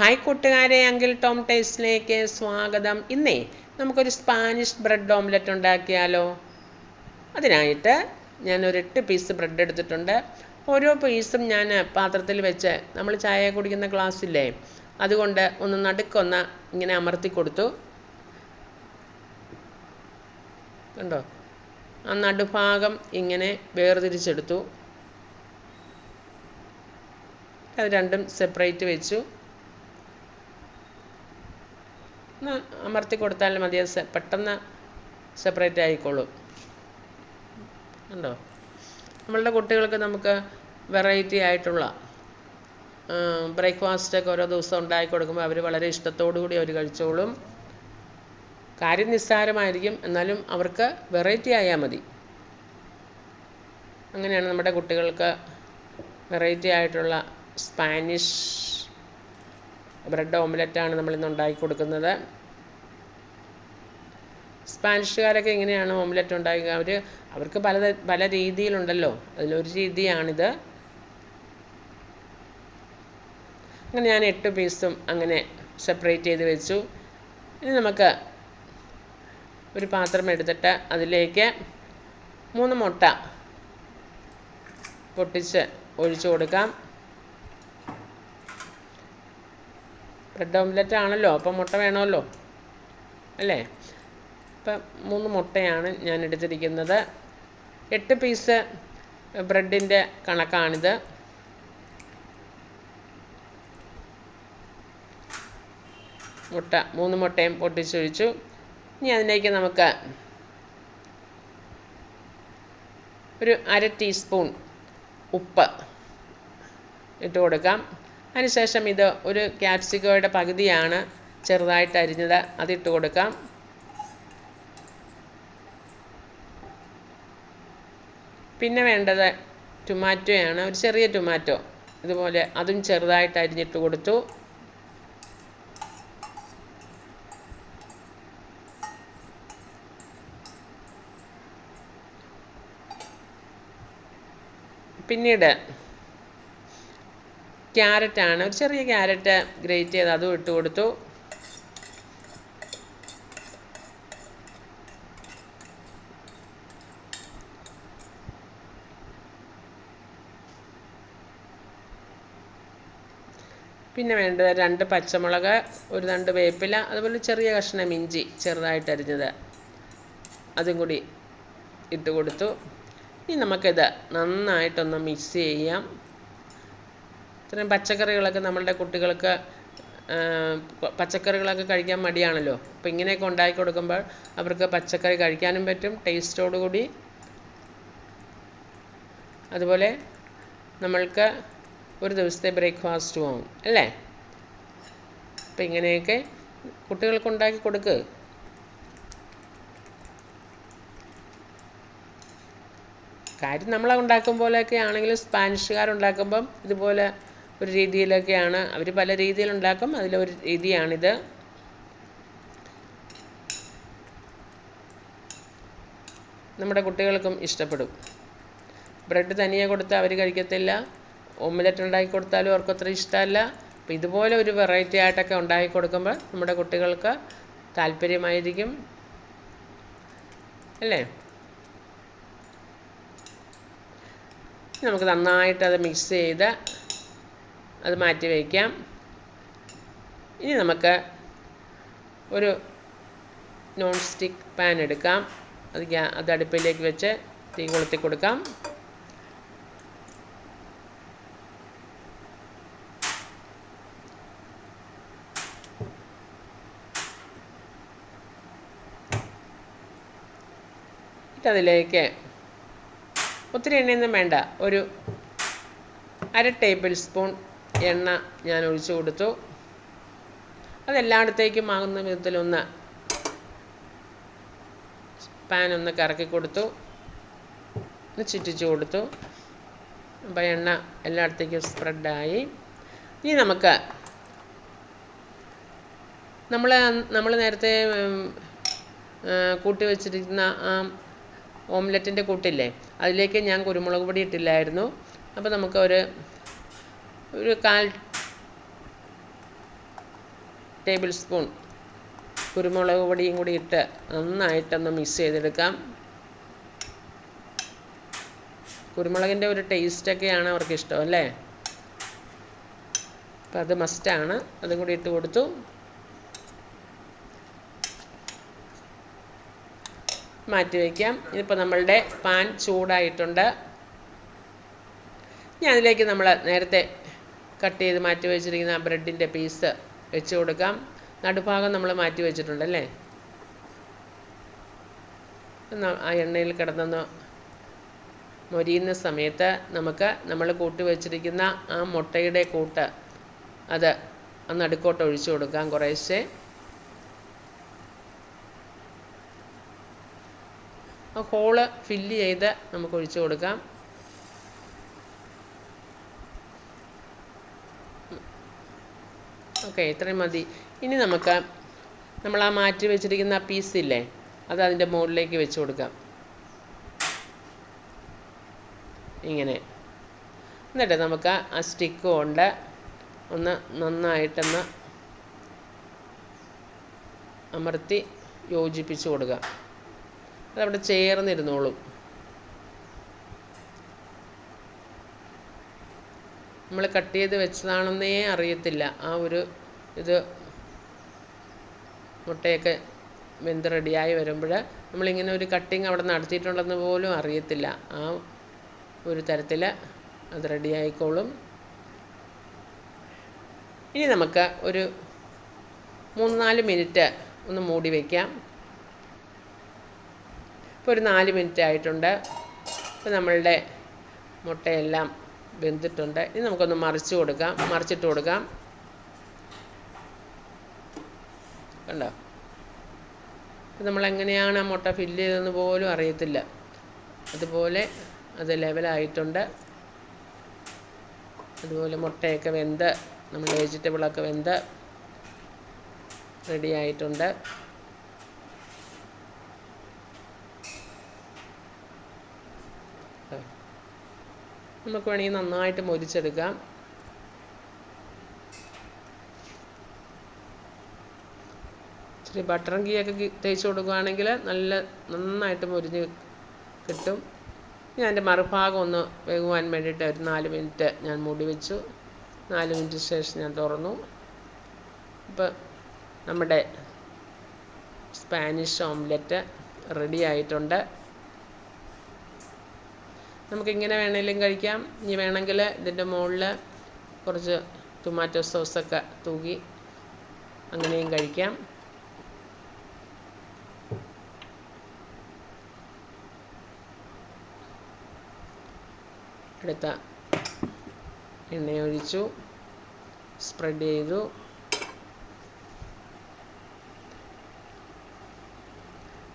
Hi കൂട്ടുകാരെ uncle Tom ടേസ്റ്റിലേക്ക് സ്വാഗതം. ഇന്നേ നമുക്കൊരു സ്പാനിഷ് ബ്രെഡ് ഓംലെറ്റ് ഉണ്ടാക്കിയാലോ? അതിനായിട്ട് ഞാൻ ഒരു എട്ട് പീസ് ബ്രെഡ് എടുത്തിട്ടുണ്ട്. ഓരോ പീസും ഞാൻ പാത്രത്തിൽ വെച്ച് നമ്മൾ ചായ കുടിക്കുന്ന ഗ്ലാസ്സില്ലേ അതുകൊണ്ട് ഒന്ന് നടുക്കൊന്ന് ഇങ്ങനെ അമർത്തി കൊടുത്തു. കണ്ടോ? ആ നടുഭാഗം ഇങ്ങനെ വേർതിരിച്ചെടുത്തു. അത് രണ്ടും സെപ്പറേറ്റ് വെച്ചു. ഒന്ന് അമർത്തി കൊടുത്താൽ മതി അത് പെട്ടെന്ന് സെപ്പറേറ്റ് ആയിക്കോളും. ഉണ്ടോ നമ്മളുടെ കുട്ടികൾക്ക് നമുക്ക് വെറൈറ്റി ആയിട്ടുള്ള ബ്രേക്ക്ഫാസ്റ്റൊക്കെ ഓരോ ദിവസം ഉണ്ടാക്കി കൊടുക്കുമ്പോൾ അവർ വളരെ ഇഷ്ടത്തോടുകൂടി അവർ കഴിച്ചോളും. കാര്യം നിസ്സാരമായിരിക്കും എന്നാലും അവർക്ക് വെറൈറ്റി ആയാൽ മതി. അങ്ങനെയാണ് നമ്മുടെ കുട്ടികൾക്ക് വെറൈറ്റി ആയിട്ടുള്ള സ്പാനിഷ് ബ്രെഡ് ഓംലെറ്റാണ് നമ്മളിന്ന് ഉണ്ടാക്കി കൊടുക്കുന്നത്. സ്പാനിഷുകാരൊക്കെ എങ്ങനെയാണ് ഓംലെറ്റ് ഉണ്ടാക്കുക? അവർ അവർക്ക് പല പല രീതിയിലുണ്ടല്ലോ. അതിലൊരു രീതിയാണിത്. അങ്ങനെ ഞാൻ എട്ട് പീസും അങ്ങനെ സെപ്പറേറ്റ് ചെയ്ത് വെച്ചു. ഇനി നമുക്ക് ഒരു പാത്രം എടുത്തിട്ട് അതിലേക്ക് മൂന്ന് മുട്ട പൊട്ടിച്ച് ഒഴിച്ചു കൊടുക്കാം. ബ്രെഡ് ഓംലെറ്റ് ആണല്ലോ അപ്പം മുട്ട വേണമല്ലോ. അല്ലേ? അപ്പം മൂന്ന് മുട്ടയാണ് ഞാൻ എടുത്തിരിക്കുന്നത്. എട്ട് പീസ് ബ്രെഡിന്റെ കണക്കാണിത്. മുട്ട മൂന്ന് മുട്ടയും പൊട്ടിച്ചൊഴിച്ചു. ഇനി അതിലേക്ക് നമുക്ക് ഒരു അര ടീസ്പൂൺ ഉപ്പ് ഇട്ട് കൊടുക്കാം. അതിനുശേഷം ഇത് ഒരു ക്യാപ്സിക്കോയുടെ പകുതിയാണ് ചെറുതായിട്ട് അരിഞ്ഞത്. അതിട്ട് കൊടുക്കാം. പിന്നെ വേണ്ടത് ടൊമാറ്റോയാണ്. ഒരു ചെറിയ ടൊമാറ്റോ. ഇതുപോലെ അതും ചെറുതായിട്ട് അരിഞ്ഞിട്ട് കൊടുത്തു. പിന്നീട് ക്യാരറ്റാണ്. ഒരു ചെറിയ ക്യാരറ്റ് ഗ്രേറ്റ് ചെയ്ത് അതും ഇട്ട് കൊടുത്തു. പിന്നെ വേണ്ടത് രണ്ട് പച്ചമുളക് ഒരു രണ്ട് വേപ്പില അതുപോലെ ചെറിയ കഷ്ണം ഇഞ്ചി ചെറുതായിട്ട് അരിഞ്ഞത്. അതും കൂടി ഇട്ട് കൊടുത്തു. ഇനി നമുക്കിത് നന്നായിട്ടൊന്ന് മിക്സ് ചെയ്യാം. ഇത്രയും പച്ചക്കറികളൊക്കെ നമ്മളുടെ കുട്ടികൾക്ക് പച്ചക്കറികളൊക്കെ കഴിക്കാൻ മടിയാണല്ലോ. അപ്പോൾ ഇങ്ങനെയൊക്കെ ഉണ്ടാക്കി കൊടുക്കുമ്പോൾ അവർക്ക് പച്ചക്കറി കഴിക്കാനും പറ്റും ടേസ്റ്റോടുകൂടി അതുപോലെ നമ്മൾക്ക് ഒരു ദിവസത്തെ ബ്രേക്ക്ഫാസ്റ്റും ആവും അല്ലേ? അപ്പം ഇങ്ങനെയൊക്കെ കുട്ടികൾക്ക് ഉണ്ടാക്കി കൊടുക്ക്. കാര്യം നമ്മൾ ഉണ്ടാക്കും പോലെയൊക്കെ ആണെങ്കിലും സ്പാനിഷുകാരുണ്ടാക്കുമ്പം ഇതുപോലെ ഒരു രീതിയിലൊക്കെയാണ്. അവർ പല രീതിയിൽ ഉണ്ടാക്കും അതിലൊരു രീതിയാണിത്. നമ്മുടെ കുട്ടികൾക്കും ഇഷ്ടപ്പെടും. ബ്രെഡ് തനിയെ കൊടുത്താൽ അവർ കഴിക്കത്തില്ല. ഓംലെറ്റ് ഉണ്ടാക്കി കൊടുത്താലും അവർക്ക് അത്ര ഇഷ്ടമല്ല. അപ്പോൾ ഇതുപോലെ ഒരു വെറൈറ്റി ആയിട്ടൊക്കെ ഉണ്ടാക്കി കൊടുക്കുമ്പോൾ നമ്മുടെ കുട്ടികൾക്ക് താല്പര്യമായിരിക്കും. അല്ലേ? നമുക്ക് നന്നായിട്ട് അത് മിക്സ് ചെയ്ത് അത് മാറ്റി വയ്ക്കാം. ഇനി നമുക്ക് ഒരു നോൺ സ്റ്റിക്ക് പാൻ എടുക്കാം. അത് ഗ്യാ അത് അടുപ്പിലേക്ക് വെച്ച് തീ കൊളുത്തി കൊടുക്കാം. ഇട്ടതിലേക്ക് ഒത്തിരി എണ്ണയൊന്നും വേണ്ട. ഒരു അര ടേബിൾ സ്പൂൺ എണ്ണ ഞാൻ ഒഴിച്ചു കൊടുത്തു. അതെല്ലായിടത്തേക്കും ആകുന്ന വിധത്തിലൊന്ന് പാൻ ഒന്ന് കറക്കി കൊടുത്തു. ഒന്ന് ചുറ്റിച്ചു കൊടുത്തു. അപ്പോൾ എണ്ണ എല്ലായിടത്തേക്കും സ്പ്രെഡായി ഇനി നമുക്ക് നമ്മൾ നമ്മൾ നേരത്തെ കൂട്ടി വെച്ചിരിക്കുന്ന ആ ഓംലെറ്റിന്റെ കൂട്ടില്ലേ അതിലേക്ക് ഞാൻ കുരുമുളക് പൊടി ഇട്ടില്ലായിരുന്നു. അപ്പോൾ നമുക്ക് ഒരു ഒരു കാൽ ടേബിൾ സ്പൂൺ കുരുമുളക് പൊടിയും കൂടി ഇട്ട് നന്നായിട്ടൊന്ന് മിക്സ് ചെയ്തെടുക്കാം. കുരുമുളകിന്റെ ഒരു ടേസ്റ്റൊക്കെയാണ് അവർക്ക് ഇഷ്ടം അല്ലേ? അപ്പം അത് മസ്റ്റാണ് അതും കൂടി ഇട്ട് കൊടുത്തു. മാറ്റി വയ്ക്കാം ഇതിപ്പോൾ നമ്മളുടെ പാൻ ചൂടായിട്ടുണ്ട്. ഇനി അതിലേക്ക് നമ്മൾ നേരത്തെ കട്ട് ചെയ്ത് മാറ്റി വെച്ചിരിക്കുന്ന ആ ബ്രെഡിന്റെ പീസ് വെച്ച് കൊടുക്കാം. നടുഭാഗം നമ്മൾ മാറ്റി വെച്ചിട്ടുണ്ടല്ലേ അല്ലേ? ആ എണ്ണയിൽ കിടന്നൊന്ന് മൊരിയുന്ന സമയത്ത് നമുക്ക് നമ്മൾ കൂട്ടി വെച്ചിരിക്കുന്ന ആ മുട്ടയുടെ കൂട്ട് അത് ആ നടുക്കോട്ട് ഒഴിച്ചു കൊടുക്കാം കുറേശ്ശെ. ആ ഹോൾ ഫില്ല് ചെയ്ത് നമുക്ക് ഒഴിച്ചു കൊടുക്കാം. ഓക്കെ ഇത്രയും മതി. ഇനി നമുക്ക് നമ്മൾ ആ മാറ്റി വെച്ചിരിക്കുന്ന ആ ഇല്ലേ അത് അതിന്റെ മുകളിലേക്ക് വെച്ച് കൊടുക്കാം. ഇങ്ങനെ. എന്നിട്ട് നമുക്ക് ആ സ്റ്റിക്ക് കൊണ്ട് ഒന്ന് നന്നായിട്ടൊന്ന് അമർത്തി യോജിപ്പിച്ച് കൊടുക്കുക അതവിടെ ചേർന്നിരുന്നോളും. നമ്മൾ കട്ട് ചെയ്ത് വെച്ചതാണെന്നേ അറിയത്തില്ല. ആ ഒരു ഇത് മുട്ടയൊക്കെ വെന്ത് റെഡിയായി വരുമ്പോൾ നമ്മളിങ്ങനെ ഒരു കട്ടിങ് അവിടെ നടത്തിയിട്ടുണ്ടെന്ന് പോലും അറിയത്തില്ല. ആ ഒരു തരത്തിൽ അത് റെഡിയായിക്കോളും. ഇനി നമുക്ക് ഒരു മൂന്ന് നാല് മിനിറ്റ് ഒന്ന് മൂടി വയ്ക്കാം ഇപ്പോൾ ഒരു നാല് മിനിറ്റ് ആയിട്ടുണ്ട്. ഇപ്പോൾ നമ്മളുടെ മുട്ടയെല്ലാം വെന്തിട്ടുണ്ട്. ഇനി നമുക്കൊന്ന് മറിച്ച് കൊടുക്കാം. മറിച്ചിട്ട് കൊടുക്കാം. കണ്ടോ? നമ്മൾ എങ്ങനെയാണ് ആ മുട്ട ഫില്ല് ചെയ്തതെന്ന് പോലും അറിയത്തില്ല. അതുപോലെ അത് ലെവലായിട്ടുണ്ട് അതുപോലെ മുട്ടയൊക്കെ വെന്ത് നമ്മൾ വെജിറ്റബിളൊക്കെ വെന്ത് റെഡി ആയിട്ടുണ്ട്. നമുക്ക് വേണമെങ്കിൽ നന്നായിട്ട് മൊരിച്ചെടുക്കാം. ഇച്ചിരി ബട്ടറും ഗീയൊക്കെ തേച്ച് കൊടുക്കുകയാണെങ്കിൽ നല്ല നന്നായിട്ട് മൊരിഞ്ഞ് കിട്ടും. ഞാൻ എന്റെ മറുഭാഗം ഒന്ന് വേകുവാൻ വേണ്ടിയിട്ട് ഒരു നാല് മിനിറ്റ് ഞാൻ മൂടി വെച്ചു. നാല് മിനിറ്റ് ശേഷം ഞാൻ തുറന്നു. അപ്പോൾ നമ്മുടെ സ്പാനിഷ് ഓംലെറ്റ് റെഡി ആയിട്ടുണ്ട്. നമുക്കിങ്ങനെ വേണമെങ്കിലും കഴിക്കാം. ഇനി വേണമെങ്കിൽ ഇതിന്റെ മുകളിൽ കുറച്ച് ടൊമാറ്റോ സോസൊക്കെ തൂകി അങ്ങനെയും കഴിക്കാം. എടുത്ത എണ്ണയൊഴിച്ചു. സ്പ്രെഡ് ചെയ്തു.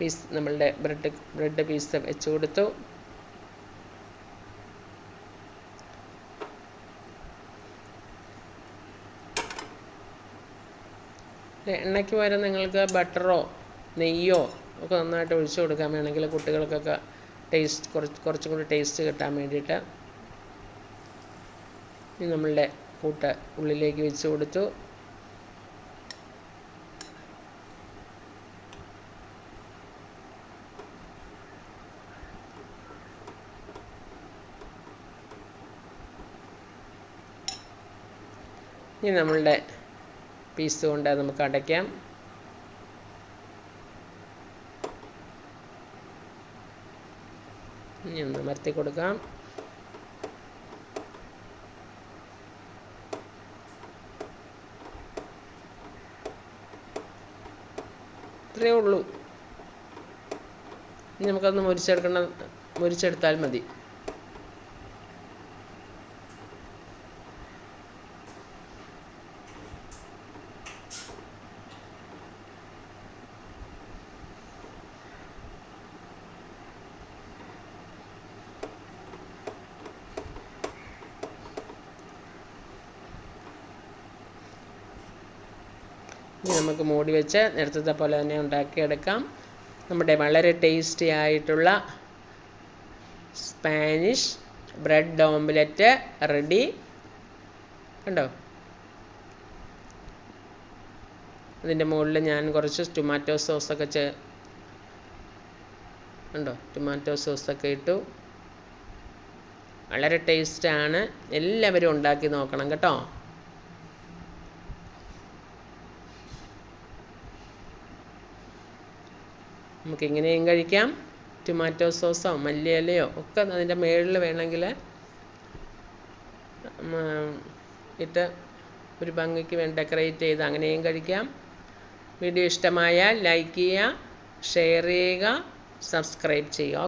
പീസ് നമ്മളുടെ ബ്രെഡ് ബ്രെഡ് പീസ് വെച്ച് കൊടുത്തു. എണ്ണയ്ക്ക് പകരം നിങ്ങൾക്ക് ബട്ടറോ നെയ്യോ ഒക്കെ നന്നായിട്ട് ഒഴിച്ച് കൊടുക്കാൻ വേണമെങ്കിൽ കുട്ടികൾക്കൊക്കെ ടേസ്റ്റ് കുറച്ച് കുറച്ചും കൂടി ടേസ്റ്റ് കിട്ടാൻ വേണ്ടിയിട്ട് ഇനി നമ്മളുടെ കൂട്ട് ഉള്ളിലേക്ക് വെച്ച് കൊടുത്തു. ഇനി നമ്മളുടെ പീസ് കൊണ്ട് നമുക്ക് അടയ്ക്കാം. ഇനി ഒന്ന് മരത്തി കൊടുക്കാം. ഇത്രയേ ഉള്ളൂ. ഇനി നമുക്കൊന്ന് മുരിച്ചെടുക്കണം മുരിച്ചെടുത്താൽ മതി. ഇനി നമുക്ക് മൂടി വെച്ച് നേരത്തെ പോലെ തന്നെ ഉണ്ടാക്കിയെടുക്കാം. നമ്മുടെ വളരെ ടേസ്റ്റി ആയിട്ടുള്ള സ്പാനിഷ് ബ്രെഡ് ഓംലെറ്റ് റെഡി കണ്ടോ? അതിന്റെ മുകളിൽ ഞാൻ കുറച്ച് ടൊമാറ്റോ സോസൊക്കെ ചേ ഉണ്ടോ ടൊമാറ്റോ സോസൊക്കെ ഇട്ടു. വളരെ ടേസ്റ്റാണ് എല്ലാവരും ഉണ്ടാക്കി നോക്കണം കേട്ടോ. നമുക്ക് ഇങ്ങനെയും കഴിക്കാം. ടൊമാറ്റോ സോസോ മല്ലിയിലയോ ഒക്കെ അതിന്റെ മുകളിൽ വേണമെങ്കിൽ ഇട്ട് ഒരു ഭംഗിക്ക് വേണ്ടി ഡെക്കറേറ്റ് ചെയ്ത് അങ്ങനെയും കഴിക്കാം. വീഡിയോ ഇഷ്ടമായാൽ ലൈക്ക് ചെയ്യുക ഷെയർ ചെയ്യുക സബ്സ്ക്രൈബ് ചെയ്യുക.